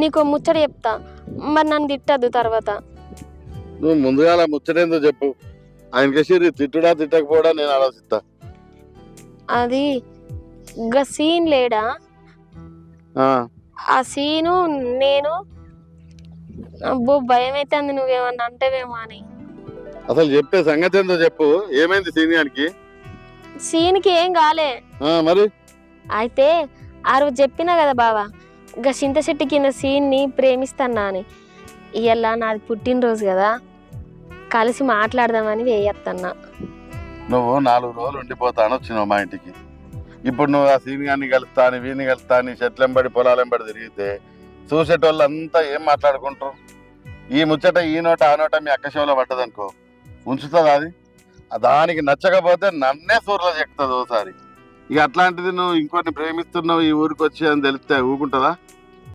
నీకు ముచ్చట చెప్తా. మరి నన్ను తిట్టద్దు తర్వాత. నువ్వు ముందుగా అలా ముచ్చటేందో చెప్పు. ఆయనకేసి తిట్టుడా తిట్టకపోవడా నేను ఆలోచిస్తా. అది గా సీన్ లేడా? ఆ, ఆ సీను నేను అబ్బో భయం అవుతుంది నువ్వేమన్నా అంటేవేమో అని. అసలు చెప్పే సంగతి ఏందో చెప్పు. ఏమైంది సీనియానికి సీన్కి ఏం కాలే. ఆ, మరి? అయితే ఆ రోజు చెప్పినా కదా బావా ఇంకా చింత చెట్టు కింద సీన్ని ప్రేమిస్తానా అని. ఇవాళ నాది పుట్టినరోజు కదా కలిసి మాట్లాడదామని వేయత్తన్నా. నువ్వు నాలుగు రోజులు ఉండిపోతాను వచ్చినావు మా ఇంటికి. ఇప్పుడు నువ్వు ఆ సీనియాన్ని కలుస్తా కలుస్తాను వీని కలుస్తాను అని చెట్లెంబడి పొలాలెంబడి తిరిగితే చూసేటోళ్ళంతా ఏం మాట్లాడుకుంటారు? ఈ ముచ్చట ఈ నోట ఆ నోట మీ అక్కశంలో పడ్డది అనుకో ఉంచుతుందా అది? దానికి నచ్చకపోతే నన్నే సూర్యలో చెక్తుంది ఓసారి. ఇక అట్లాంటిది నువ్వు ఇంకొన్ని ప్రేమిస్తున్నావు ఈ ఊరికి వచ్చి అని తెలిస్తే ఊరుకుంటుందా